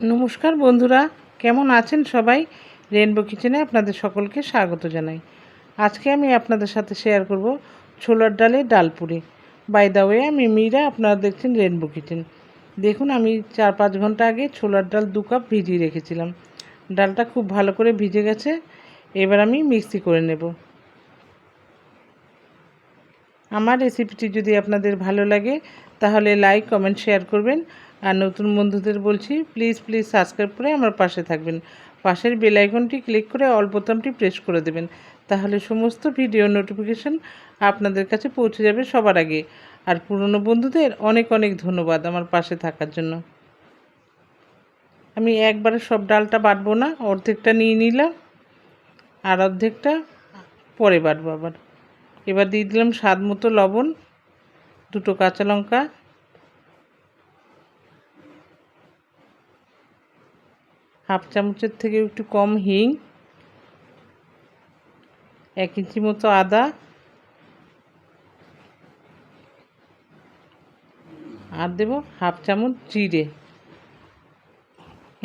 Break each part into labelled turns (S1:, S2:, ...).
S1: নমস্কার বন্ধুরা, কেমন আছেন সবাই? রেনবো কিচেনে আপনাদের সকলকে স্বাগত জানাই। আজকে আমি আপনাদের সাথে শেয়ার করব ছোলার ডালে ডাল পুরি। বাই দা ওয়ে আমি মীরা, আপনারা দেখছেন রেনবো কিচেন দেখুন, আমি চার পাঁচ ঘণ্টা আগে ছোলার ডাল দু কাপ ভিজিয়ে রেখেছিলাম। ডালটা খুব ভালো করে ভিজে গেছে। এবার আমি মিক্সি করে নেব। আমার রেসিপিটি যদি আপনাদের ভালো লাগে, তাহলে লাইক কমেন্ট শেয়ার করবেন। আর নতুন বন্ধুদের বলছি প্লিজ প্লিজ সাবস্ক্রাইব করে আমার পাশে থাকবেন। পাশের বেল আইকনটি ক্লিক করে অল বোতামটি প্রেস করে দেবেন। তাহলে সমস্ত ভিডিও নোটিফিকেশন আপনাদের কাছে পৌঁছে যাবে সবার আগে। আর পুরনো বন্ধুদের অনেক অনেক ধন্যবাদ আমার পাশে থাকার জন্য। আমি একবারে সব ডালটা বাটবো না, অর্ধেকটা নিয়ে নিলাম, আর অর্ধেকটা পরে বাটবো আবার। এবার দিয়ে দিলাম স্বাদ মতো লবণ, দুটো কাঁচা লঙ্কা। হাফ চামচের থেকে একটু কম হিং, এক ইঞ্চি মতো আদা। আর দেব হাফ চামচ জিরে,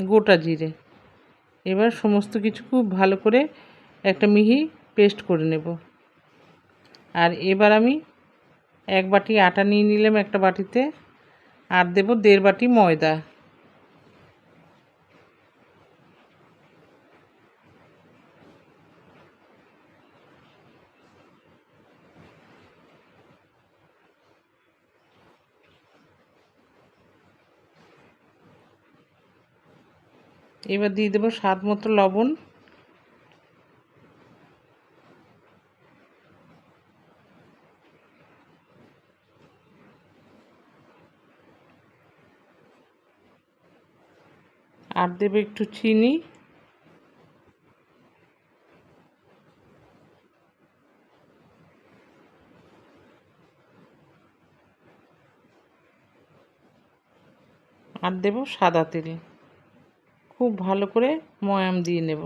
S1: গোটা জিরে। এবার সমস্ত কিছু খুব ভালো করে একটা মিহি পেস্ট করে নেব। আর এবার আমি এক বাটি আটা নিয়ে নিলাম একটা বাটিতে, আর দেব দেড় বাটি ময়দা। এবার দিয়ে দেবো স্বাদ মতো লবণ। আর দেবে একটু চিনি। আর দেব সাদা তেল। খুব ভালো করে ময়াম দিয়ে নেব।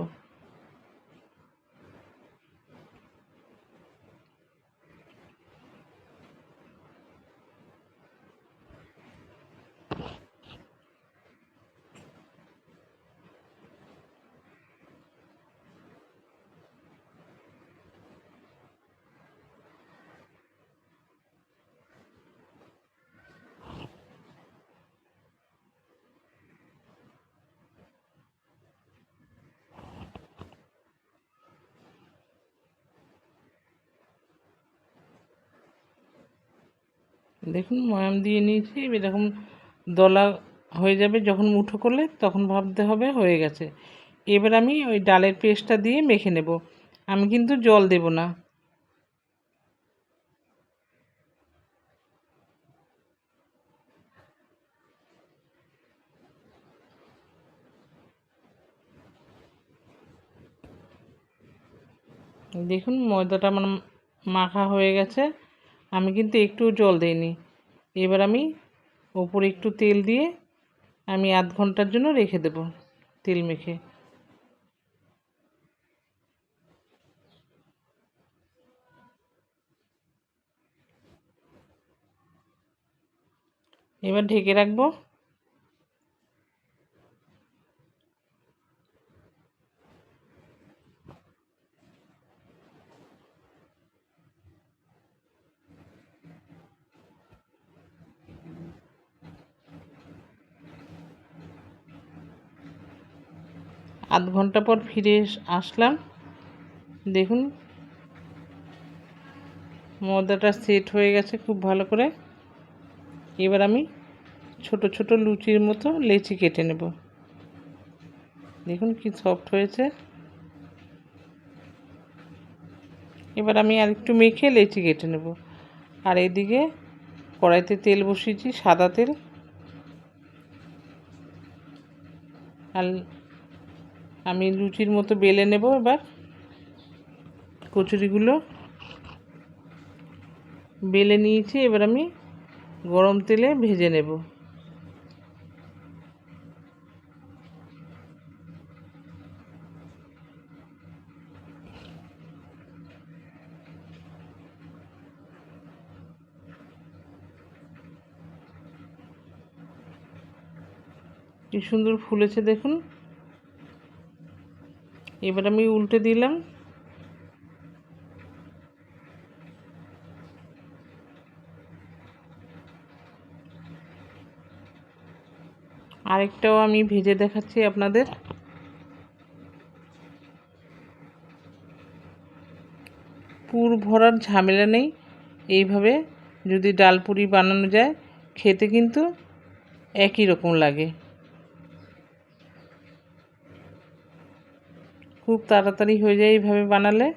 S1: দেখুন, ময়াম দিয়ে নিয়েছি, এরকম দলা হয়ে যাবে, যখন মুঠো করলে তখন ভাবতে হবে হয়ে গেছে। এবার আমি ওই ডালের পেস্টটা দিয়ে মেখে নেব। আমি কিন্তু জল দেব না। দেখুন, ময়দাটা আমার মাখা হয়ে গেছে। আমি কিন্তু একটু জল দিইনি। এবার আমি ওপরে একটু তেল দিয়ে আমি আধ ঘণ্টার জন্য রেখে দেব তেল মেখে। এবার ঢেকে রাখব। আধ ঘণ্টা পর ফিরে আসলাম। দেখুন, ময়দাটা সেট হয়ে গেছে খুব ভালো করে। এবার আমি ছোট ছোট লুচির মতো লেচি কেটে নেব। দেখুন কি সফট হয়েছে। এবার আমি আর একটু মেখে লেচি কেটে নেব। আর এদিকে কড়াইতে তেল বসিয়েছি, সাদা তেল। আর আমি লুচির মতো বেলে নেব এবার। কচুরিগুলো বেলে নিয়েছি, এবার আমি গরম তেলে ভেজে নেব। কি সুন্দর ফুলেছে দেখুন। এবার আমি উল্টে দিলাম। আরেকটাও আমি ভেজে দেখাচ্ছি আপনাদের। পুর ভরার ঝামেলা নেই। এইভাবে যদি ডালপুরি বানানো যায়, খেতে কিন্তু একই রকম লাগে। খুব তাড়াতাড়ি হয়ে যায় এইভাবে বানালে।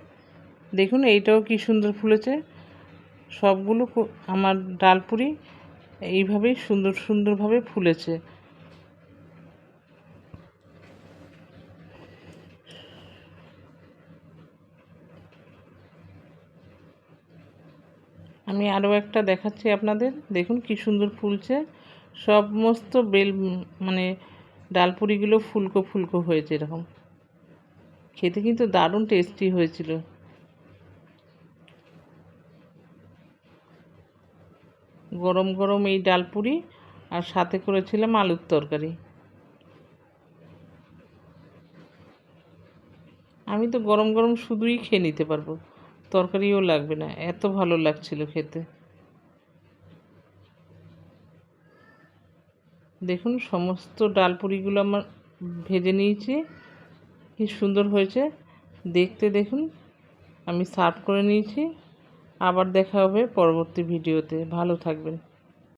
S1: দেখুন এইটাও কি সুন্দর ফুলেছে। সবগুলো আমার ডালপুরি এইভাবেই সুন্দর সুন্দরভাবে ফুলেছে। আমি আরও একটা দেখাচ্ছি আপনাদের। দেখুন কি সুন্দর ফুলছে। সমস্ত বেল মানে ডালপুরিগুলো ফুলকো ফুলকো হয়েছে এরকম। খেতে কিন্তু দারুণ টেস্টি হয়েছিল। গরম গরম এই ডালপুরি আর সাথে করেছিলাম আলুর তরকারি। আমি তো গরম গরম শুধুই খেয়ে নিতে পারব। তরকারিও লাগবে না, এত ভালো লাগছিল খেতে। দেখুন, সমস্ত ডালপুরিগুলো আমার ভেজে নিয়েছি। কি সুন্দর হয়েছে। দেখতে দেখুন, আমি সার্ভ করে নিয়েছি। আবার দেখা হবে পরবর্তী ভিডিওতে। ভালো থাকবেন।